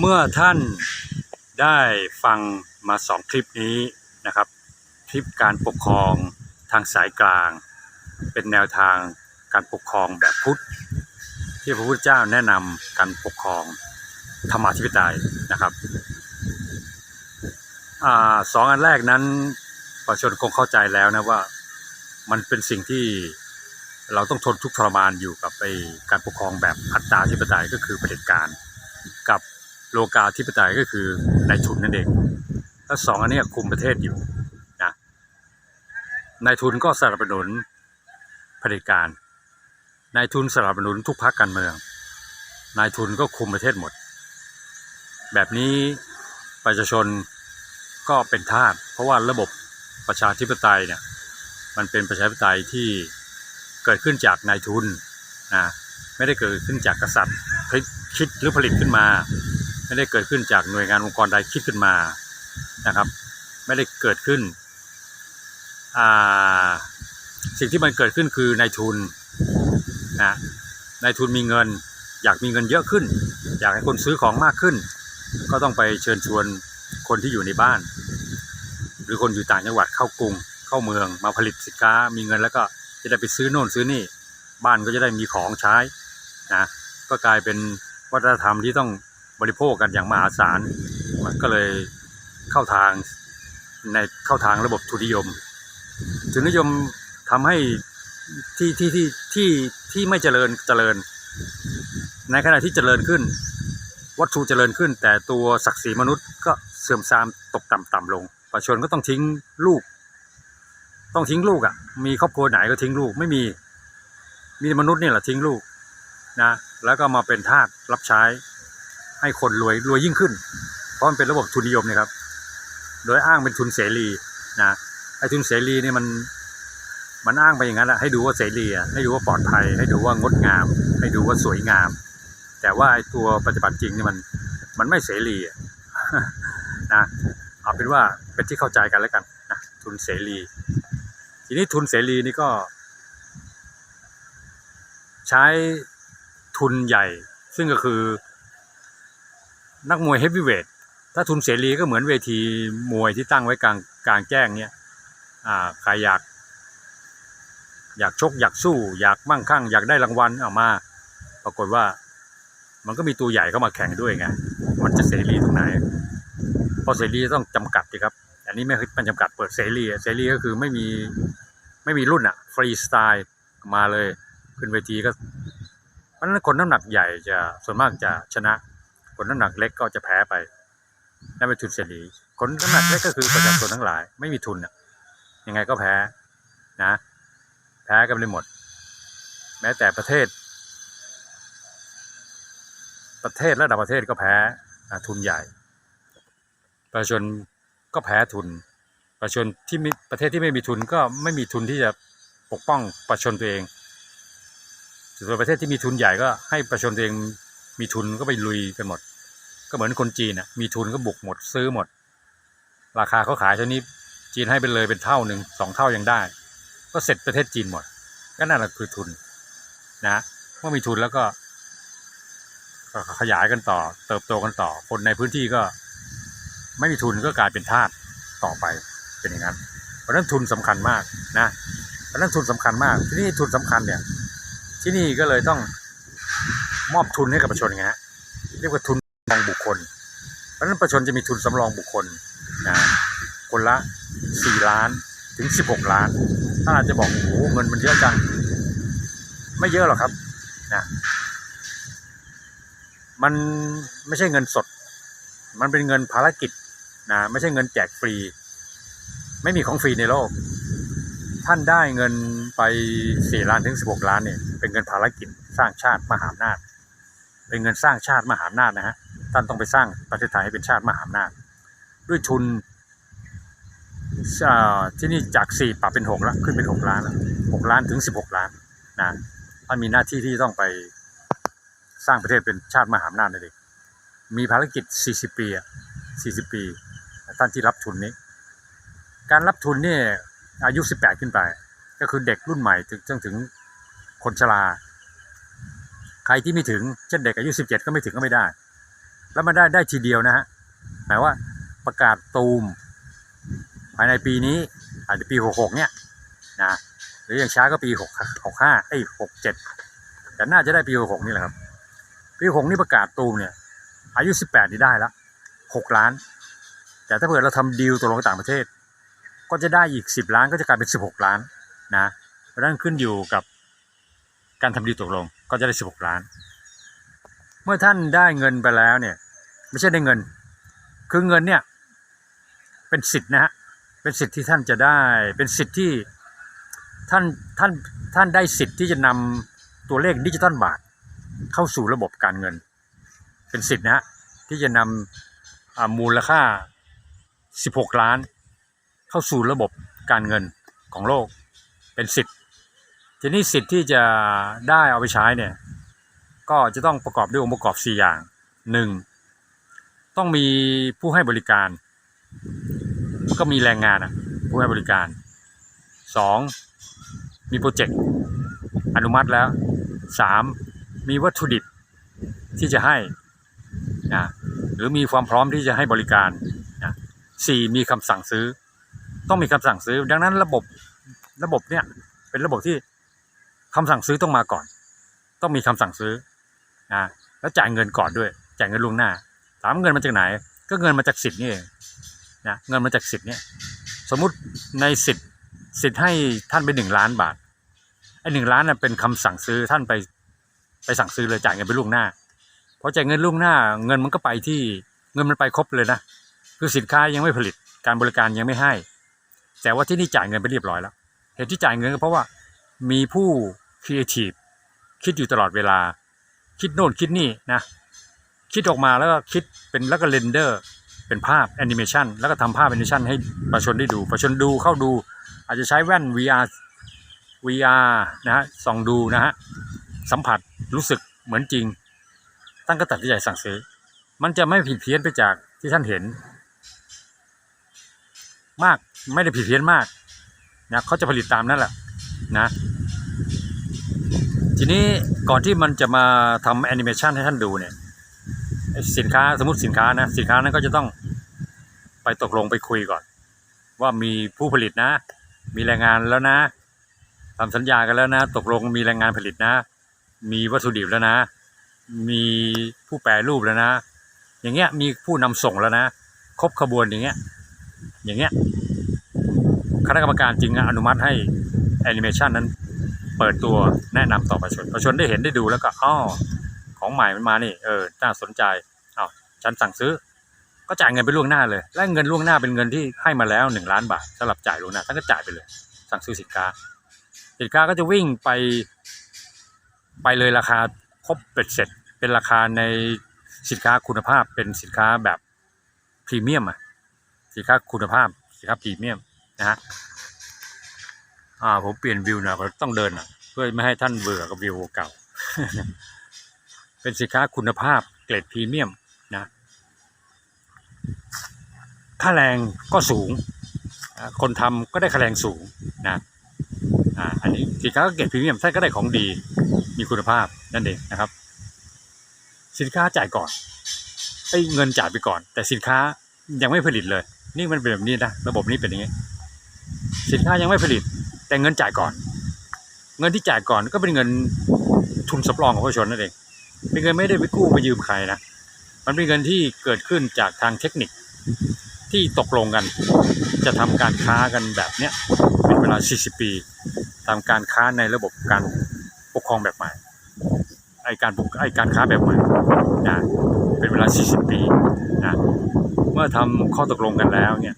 เมื่อท่านได้ฟังมาสองคลิปนี้นะครับคลิปการปกครองทางสายกลาง เป็นแนวทางการปกครองแบบพุทธที่พระพุทธเจ้าแนะนำการปกครองธรรมาธิปไตยนะครับอสองอันแรกนั้นประชาชนคงเข้าใจแล้วนะว่ามันเป็นสิ่งที่เราต้องทนทุกข์ทรมานอยู่กับไอการปกครองแบบอัตตาธิปไตยก็คือเผด็จการ โลกาธิปไตยก็คือนายทุนนั่นเองแล้วสองอันนี้คุมประเทศอยู่นะนายทุนก็สนับสนุนเผด็จการนายทุนสนับสนุนทุกพรรคการเมือง นายทุนก็คุมประเทศหมด แบบนี้ประชาชนก็เป็นทาสเพราะว่าระบบประชาธิปไตยเนี่ยมันเป็นประชาธิปไตยที่เกิดขึ้นจากนายทุนนะไม่ได้เกิดขึ้นจากกษัตริย์คิดหรือผลิตขึ้นมา ไม่ได้เกิดขึ้นจากหน่วยงานองค์กรใดคิดขึ้นมานะครับ ไม่ได้เกิดขึ้นอ่าสิ่งที่มันเกิดขึ้นคือนายทุนนะนายทุนมีเงิน อยากมีเงินเยอะขึ้น อยากให้คนซื้อของมากขึ้น ก็ต้องไปเชิญชวนคนที่อยู่ในบ้าน หรือคนอยู่ต่างจังหวัดเข้ากรุงเข้าเมืองมาผลิตสินค้า มีเงินแล้วก็จะได้ไปซื้อโน่นซื้อนี่ บ้านก็จะได้มีของใช้นะก็กลายเป็นวัฒนธรรมที่ต้อง บริโภคกันอย่างมหาศาล มันก็เลยเข้าทางในเข้าทางระบบทุนนิยม ทุนนิยมทำให้ที่ที่ที่ที่ที่ไม่เจริญเจริญ ในขณะที่เจริญขึ้น วัตถุเจริญขึ้น แต่ตัวศักดิ์ศรีมนุษย์ก็เสื่อมทรามตกต่ำต่ำลงประชาชนก็ต้องทิ้งลูก ต้องทิ้งลูกอะ่ะ มีครอบครัวไหนก็ทิ้งลูกไม่มีมีมนุษย์เนี่ยแหละทิ้งลูกนะแล้วก็มาเป็นทาสรับใช้ ให้คนรวยรวยยิ่งขึ้น เพราะมันเป็นระบบทุนนิยมเนะครับ โดยอ้างเป็นทุนเสรีนะไอ้ทุนเสรีเนี่ยมันมันอ้างไปอย่างนั้นแหละให้ดูว่าเสรีอะให้ดูว่าปลอดภัย ให้ดูว่างดงาม ให้ดูว่าสวยงาม แต่ว่าไอ้ตัวปฏิบัติจริงเนี่ยมันมันไม่เสรีนะเอาเป็นว่าเป็นที่เข้าใจกันแล้วกันนะทุนเสรี ทีนี้ทุนเสรีนี่ก็ ใช้ทุนใหญ่ ซึ่งก็คือ นักมวยเฮฟวีเวทถ้าทุนเสรีก็เหมือนเวทีมวยที่ตั้งไว้กลางกลางแจ้งเนี่ยใครอยาก อยากชก อยากสู้ อยากมั่งคั่ง อยากได้รางวัลเอามา ปรากฏว่ามันก็มีตัวใหญ่เข้ามาแข่งด้วยไง มันจะเสรีตรงไหนพราะเสรีต้องจำกัดสิครับ อันนี้ไม่เป็นจำกัดเปิดเสรี เสรีก็คือไม่มีไม่มีรุ่นอะฟรีสไตล์มาเลย ขึ้นเวทีก็ เพราะฉะนั้นคนน้ำหนักใหญ่จะส่วนมากจะชนะ คนน้ำหนักเล็กก็จะแพ้ไปนั่นเป็นทุนเสรีคนน้ำหนักเล็กก็คือประชาชนทั้งหลาย ไม่มีทุนอะยังไงก็แพ้นะ แพ้กันไปหมด แม้แต่ประเทศ ประเทศระดับประเทศก็แพ้ทุนใหญ่ ประชาชนก็แพ้ทุน ประชาชนที่มีประเทศที่ไม่มีทุนก็ไม่มีทุนที่จะปกป้องประชาชนตัวเองส่วนประเทศที่มีทุนใหญ่ก็ให้ประชาชนตัวเองมีทุนก็ไปลุยกันหมด ก็เหมือนคนจีนอะมีทุนก็บุกหมดซื้อหมด ราคาเขาขายเท่านี้จีนให้ไปเลยเป็นเท่าหนึ่งสองเท่ายังได้ ก็เสร็จประเทศจีนหมด ก็นั่นแหละคือทุนนะเมื่อมีทุนแล้วก็ขยายกันต่อ เติบโตกันต่อ คนในพื้นที่ก็ ไม่มีทุนก็กลายเป็นทาสต่อไปเป็นอย่างนั้นเพราะนั้นทุนสำคัญมากนะเพราะนั้นทุนสำคัญมากที่นี่ทุนสำคัญเนี่ยที่นี่ก็เลยต้องมอบทุนให้กับประชาชนไงฮะเรียกว่าทุน สำรองบุคคล เพราะฉะนั้นประชาชนจะมีทุนสำรองบุคคลนะคนละสี่ล้านถึงสิบหกล้านถ้าอาจจะบอกโอ้โหเงินมันเยอะจัง ไม่เยอะหรอกครับนะมันไม่ใช่เงินสด มันเป็นเงินภารกิจนะไม่ใช่เงินแจกฟรี ไม่มีของฟรีในโลก ท่านได้เงินไปสี่ล้านถึงสิบหกล้านเนี่ยเป็นเงินภารกิจสร้างชาติมหาอำนาจ เป็นเงินสร้างชาติมหาอำนาจนะฮะ ท่านต้องไปสร้างประเทศไทยให้เป็นชาติมหาอำนาจด้วยทุนที่นี่จากสี่ปรับเป็นหกแล้วขึ้นเป็นหกล้านแล้วหกล้านถึงสิบหกล้านนะท่านมีหน้าที่ที่ต้องไปสร้างประเทศเป็นชาติมหาอำนาจเองมีภารกิจสี่สิบปีอะสี่สิบปี ท่านที่รับทุนนี้ การรับทุนนี่อายุ 18 ขึ้นไป ก็คือเด็กรุ่นใหม่ถึงจนถึงคนชรา ใครที่ไม่ถึงเช่นเด็กอายุ 17 ก็ไม่ถึงก็ไม่ได้ แล้วมันได้ได้ทีเดียวนะฮะหมายว่าประกาศตูมภายในปีนี้อาจจะปีหกหกเนี่ยนะหรืออย่างช้าก็ปีหกหกห้าเอ้หกเจ็ดแต่น่าจะได้ปีหกหกนี่แหละครับ ปีหกนี่ประกาศตูมเนี่ย อายุสิบแปดนี่ได้ละหกล้าน แต่ถ้าเผื่อเราทำดีลตกลงกับต่างประเทศ ก็จะได้อีกสิบล้านก็จะกลายเป็นสิบหกล้านนะเพราะนั้นขึ้นอยู่กับการทำดีลตกลงก็จะได้สิบหกล้าน เมื่อท่านได้เงินไปแล้วเนี่ย ไม่ใช่ได้เงิน คือเงินเนี่ย เป็นสิทธิ์นะฮะเป็นสิทธิ์ที่ท่านจะได้ เป็นสิทธิ์ที่ท่านท่านท่านได้สิทธิ์ที่จะนำตัวเลขดิจิตอลบาท เข้าสู่ระบบการเงิน เป็นสิทธิ์นะฮะที่จะนำอ่ามูลค่า 16 ล้าน เข้าสู่ระบบการเงินของโลก เป็นสิทธิ์ทีนี้สิทธิ์ที่จะได้เอาไปใช้เนี่ยก็จะต้องประกอบด้วยองค์ประกอบ 4 อย่าง 1. ต้องมีผู้ให้บริการ ก็มีแรงงานอะ ผู้ให้บริการ 2. มีโปรเจกต์อนุมัติแล้ว 3. มีวัตถุดิบที่จะให้นะหรือมีความพร้อมที่จะให้บริการนะสี่มีคำสั่งซื้อ ต้องมีคำสั่งซื้อ ดังนั้นระบบระบบเนี่ยเป็นระบบที่คำสั่งซื้อต้องมาก่อน ต้องมีคำสั่งซื้อนะแล้วจ่ายเงินก่อนด้วย จ่ายเงินล่วงหน้าามเงินมาจากไหน ก็เงินมาจากสิทธิ์นี่เองนะเงินมาจากสิทธิ์เนี่ยสมมุติในสิทธิ์สิทธิ์ให้ท่านไปหนึ่งล้านบาทไอ้หนึ่งล้านน่ะเป็นคำสั่งซื้อท่านไปไปสั่งซื้อเลยจ่ายเงินไปล่วงหน้าพอจ่ายเงินล่วงหน้า เงินมันก็ไปที่เงินมันไปครบเลยนะคือสินค้ายังไม่ผลิตการบริการยังไม่ให้ แต่ว่าที่นี่จ่ายเงินไปเรียบร้อยแล้วเหตุที่จ่ายเงินก็เพราะว่ามีผู้ครีเอทีฟคิดอยู่ตลอดเวลา คิดโน่นคิดนี่นะ คิดออกมาแล้วก็คิดเป็นแล้วก็เรนเดอร์ เป็นภาพแอนิเมชันแล้วก็ทำภาพแอนิเมชันให้ประชาชนได้ดู ประชาชนดูเข้าดู อาจจะใช้แว่น VR VR นะฮะส่องดูนะฮะสัมผัสรู้สึกเหมือนจริง ตั้งก็ตัดใจสั่งซื้อ มันจะไม่ผิดเพี้ยนไปจากที่ท่านเห็น มากไม่ได้ผิดเพี้ยนมากนะเขาจะผลิตตามนั่นแหละนะ ทีนี้ก่อนที่มันจะมาทำแอนิเมชันให้ท่านดูเนี่ย สินค้าสมมติสินค้านะสินค้านั้นก็จะต้องไปตกลงไปคุยก่อน ว่ามีผู้ผลิตนะ มีแรงงานแล้วนะทำสัญญากันแล้วนะ ตกลงมีแรงงานผลิตนะ มีวัตถุดิบแล้วนะ มีผู้แปรรูปแล้วนะ อย่างเงี้ยมีผู้นำส่งแล้วนะ ครบขบวนอย่างเงี้ยอย่างเงี้ยคณะกรรมการจึงอนุมัติให้แอนิเมชันนั้นเปิดตัวแนะนำต่อประชาชนประชาชนได้เห็นได้ดูแล้วก็อ๋อ ของใหม่มันมานี่เออน่าสนใจอ้าฉันสั่งซื้อ ก็จ่ายเงินไปล่วงหน้าเลย และเงินล่วงหน้าเป็นเงินที่ให้มาแล้วหนึ่งล้านบาทสำหรับจ่ายล่วงหน้าท่านก็จ่ายไปเลย สั่งซื้อสินค้า สินค้าก็จะวิ่งไป ไปเลยราคาครบเป็ดเสร็จ เป็นราคาในสินค้าคุณภาพเป็นสินค้าแบบพรีเมียมอะสินค้าคุณภาพสินค้าพรีเมียมนะฮะอ่าผมเปลี่ยนวิวหน่อยเพราะต้องเดินอะ เพื่อไม่ให้ท่านเบื่อกับวิวเก่า เป็นสินค้าคุณภาพเกรดพรีเมียมนะค่าแรงก็สูง คนทำก็ได้ค่าแรงสูงนะอันนี้สินค้าเกรดพรีเมียมท่านก็ได้ของดีมีคุณภาพนั่นเองนะครับ สินค้าจ่ายก่อนไอ้เงินจ่ายไปก่อน แต่สินค้ายังไม่ผลิตเลย นี่มันเป็นแบบนี้นะระบบนี้เป็นอย่างนี้ สินค้ายังไม่ผลิต แต่เงินจ่ายก่อน เงินที่จ่ายก่อนก็เป็นเงินทุนสำรองของประชาชนนั่นเอง เป็นเงินไม่ได้ไปกู้ไปยืมใครนะ มันเป็นเงินที่เกิดขึ้นจากทางเทคนิคที่ตกลงกัน จะทำการค้ากันแบบเนี้ยเป็นเวลา 40 ปีทำการค้าในระบบการปกครองแบบใหม่ไอการปกไอการค้าแบบใหม่นะเป็นเวลา 40 ปีนะเมื่อทำข้อตกลงกันแล้วเนี่ย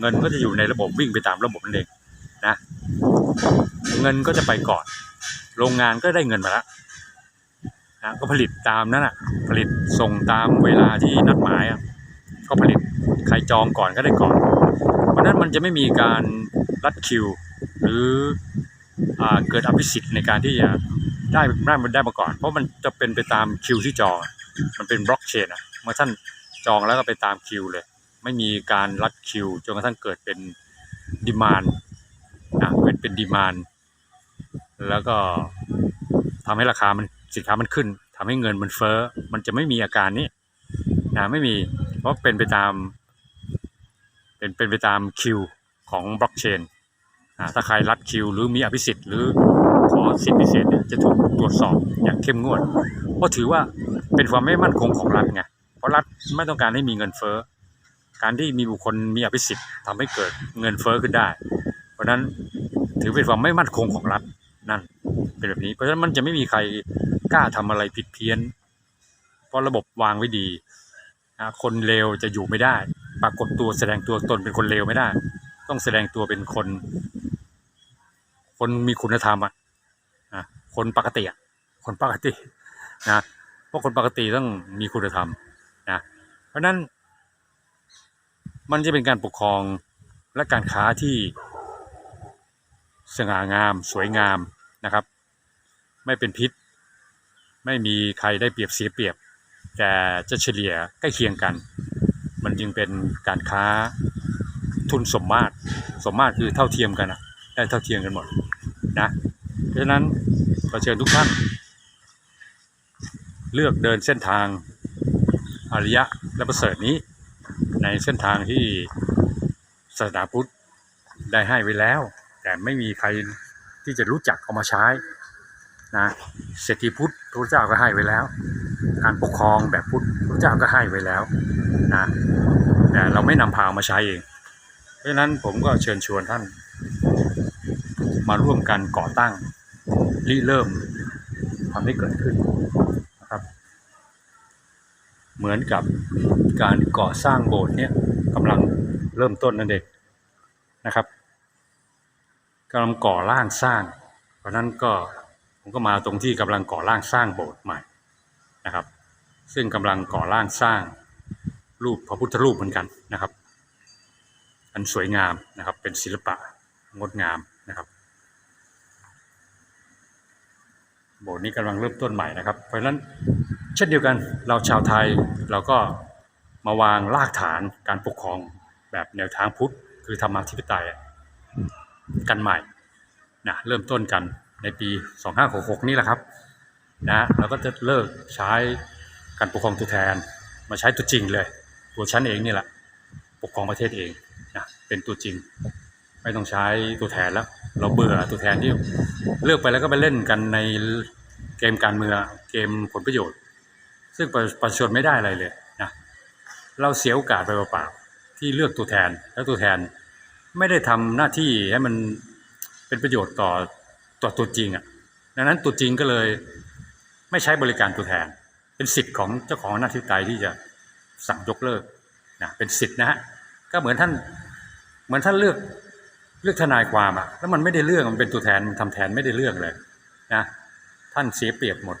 เงินก็จะอยู่ในระบบวิ่งไปตามระบบนั่นเองนะเงินก็จะไปก่อน โรงงานก็ได้เงินมาแล้ว นะก็ผลิตตามนั้นอะ ผลิตส่งตามเวลาที่นัดหมายอะก็ผลิตใครจองก่อนก็ได้ก่อน เพราะนั้นมันจะไม่มีการรัดคิว หรืออเกิดอภิสิทธิ์ในการที่จะได้ได้ได้มาก่อน เพราะมันจะเป็นไปตามคิวที่จอง มันเป็นบล็อกเชนอะเมื่อท่านจองแล้วก็ไปตามคิวเลย ไม่มีการรัดคิวจนกระทั่งเกิดเป็นดีมานนะเป็นเป็นดีมานแล้วก็ทำให้ราคามัน สินค้ามันขึ้นทำให้เงินมันเฟ้อ มันจะไม่มีอาการนี้นะไม่มีเพราะเป็นไปตามเป็นเป็นไปตามคิวของบล็อกเชนอ่าถ้าใครรัดคิว หรือมีอภิสิทธิ์หรือขอสิทธิพิเศษเนี่ยจะถูกตรวจสอบอย่างเข้มงวด เพราะถือว่าเป็นความไม่มั่นคงของรัฐไงเพราะรัฐไม่ต้องการให้มีเงินเฟ้อการที่มีบุคคลมีอภิสิทธิ์ทำให้เกิดเงินเฟ้อขึ้นได้ เพราะฉะนั้นถือเป็นความไม่มั่นคงของรัฐนั่นเป็นแบบนี้ เพราะฉะนั้นมันจะไม่มีใคร กล้าทำอะไรผิดเพี้ยน เพราะระบบวางไว้ดีนะคนเลวจะอยู่ไม่ได้ ปรากฏตัวแสดงตัวตนเป็นคนเลวไม่ได้ ต้องแสดงตัวเป็นคน คนมีคุณธรรมอะนะคนปกติอะคนปกตินะเพราะคนปกติต้องมีคุณธรรมนะเพราะนั้น มันจะเป็นการปกครองและการค้าที่สง่างามสวยงามนะครับ ไม่เป็นพิษ ไม่มีใครได้เปรียบเสียเปรียบ แต่จะเฉลี่ยใกล้เคียงกัน มันจึงเป็นการค้าทุนสมมาตรสมมาตรคือเท่าเทียมกันอะได้เท่าเทียมกันหมดนะเพราะฉะนั้นขอเชิญทุกท่าน เลือกเดินเส้นทางอริยะและประเสริฐนี้ในเส้นทางที่ศาสนาพุทธได้ให้ไว้แล้ว แต่ไม่มีใครที่จะรู้จักเอามาใช้นะเศรษฐีพุทธ พระเจ้าก็ให้ไว้แล้ว การปกครองแบบพุทธพระเจ้าก็ให้ไว้แล้วนะแต่เราไม่นำพามาใช้เอง เพราะฉะนั้นผมก็เชิญชวนท่าน มาร่วมกันก่อตั้งริเริ่มทำให้เกิดขึ้นนะครับ เหมือนกับการก่อสร้างโบสถ์เนี่ยกำลังเริ่มต้นนั่นเองนะครับกำลังก่อร่างสร้าง เพราะฉะนั้นก็ ผมก็มาตรงที่กำลังก่อร่างสร้างโบสถ์ใหม่นะครับ ซึ่งกำลังก่อร่างสร้างรูปพระพุทธรูปเหมือนกันนะครับ อันสวยงามนะครับเป็นศิลปะงดงามนะครับ โบสถ์นี้กำลังเริ่มต้นใหม่นะครับ เพราะฉะนั้นเช่นเดียวกันเราชาวไทยเราก็มาวางรากฐานการปกครองแบบแนวทางพุทธ คือธรรมาธิปไตยกันใหม่นะเริ่มต้นกัน ในปี 2566 นี่แหละครับนะเราก็จะเลิกใช้การปกครองตัวแทน มาใช้ตัวจริงเลย ตัวฉันเองนี่แหละปกครองประเทศเองนะเป็นตัวจริง ไม่ต้องใช้ตัวแทนแล้ว เราเบื่อตัวแทนที่เลือกไปแล้วก็ไปเล่นกันในเกมการเมืองเกมผลประโยชน์ ซึ่งประประชาชนไม่ได้อะไรเลยนะเราเสียโอกาสไปเปล่าๆที่เลือกตัวแทนแล้วตัวแทนไม่ได้ทำหน้าที่ให้มันเป็นประโยชน์ต่อ ต่อตัวจริงอะดังนั้นตัวจริงก็เลยไม่ใช้บริการตัวแทน เป็นสิทธิ์ของเจ้าของหน้าที่ไตที่จะสั่งยกเลิกนะเป็นสิทธิ์นะฮะก็เหมือนท่านเหมือนท่านเลือกเลือกทนายความอะแล้วมันไม่ได้เรื่องมันเป็นตัวแทนมันทำแทนไม่ได้เรื่องเลยนะท่านเสียเปรียบหมด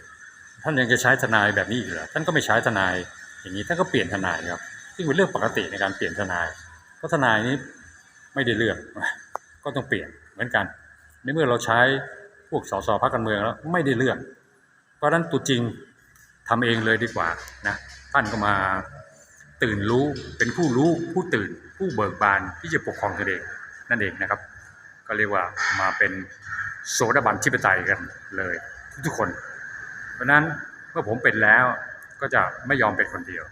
ท่านยังจะใช้ทนายแบบนี้อีกเหรอท่านก็ไม่ใช้ทนายอย่างนี้ท่านก็เปลี่ยนทนายครับซึ่งเป็นเรื่องปกติในการเปลี่ยนทนายเพราะทนายนี้ไม่ได้เรื่องก็ต้องเปลี่ยนเหมือนกัน ในเมื่อเราใช้พวกสสพักการเมืองแล้วไม่ได้เรื่อง เพราะฉะนั้นตัวจริงทำเองเลยดีกว่านะท่านก็มาตื่นรู้เป็นผู้รู้ผู้ตื่น ผู้เบิกบานที่จะปกครองตนเองนั่นเองนะครับ ก็เรียกว่ามาเป็นโสดาบันทิปไตยกันเลยทุกคน เพราะนั้นเมื่อผมเป็นแล้วก็จะไม่ยอมเป็นคนเดียว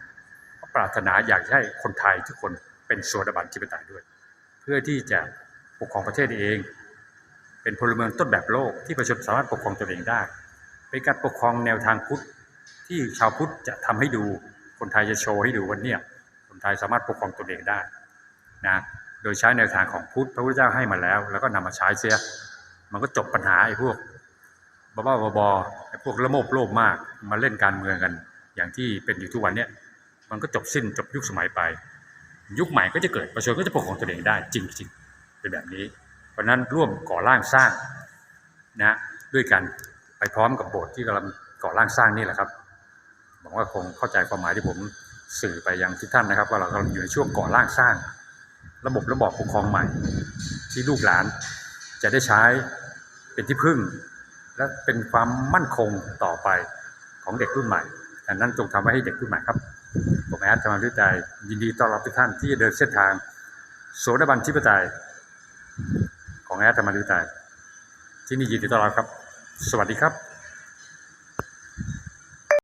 เพราะปรารถนาอยากให้คนไทยทุกคนเป็นโสดาบันทิปไตยด้วย เพื่อที่จะปกครองประเทศเอง เป็นพลเมืองต้นแบบโลกที่ประชาชนสามารถปกครองตนเองได้ เป็นการปกครองแนวทางพุทธที่ชาวพุทธจะทำให้ดูคนไทยจะโชว์ให้ดูว่าเนี่ยคนไทยสามารถปกครองตนเองได้นะโดยใช้แนวทางของพุทธพระพุทธเจ้าให้มาแล้ว แล้วก็นำมาใช้เสีย มันก็จบปัญหาไอ้พวกบ้าๆบอๆไอ้พวกละโมบโลภมากมาเล่นการเมืองกัน อย่างที่เป็นอยู่ทุกวันเนี้ยมันก็จบสิ้นจบยุคสมัยไป ยุคใหม่ก็จะเกิดประชาชนก็จะปกครองตนเองได้จริง ๆ เป็นแบบนี้ ราะนั้นร่วมก่อร่างสร้างนะด้วยกันไปพร้อมกับโบสถ์ที่กำลังก่อร่างสร้างนี่แหละครับหวังว่าคงเข้าใจความหมายที่ผมสื่อไปยังทุกท่านนะครับ ว่าเรากำลังอยู่ในช่วงก่อร่างสร้าง ระบบระบอบปกครองใหม่ ที่ลูกหลานจะได้ใช้เป็นที่พึ่ง และเป็นความมั่นคงต่อไปของเด็กรุ่นใหม่ดังนั้นจงทำไว้ให้เด็กรุ่นใหม่ครับผมแอดธรรมฤทัยใจยินดีต้อนรับทุกท่านที่จะเดินเส้นทางโสดาบันทิปไตย ของแอดธรรมฤทัยที่นี่ยินดีต้อนรับครับ สวัสดีครับ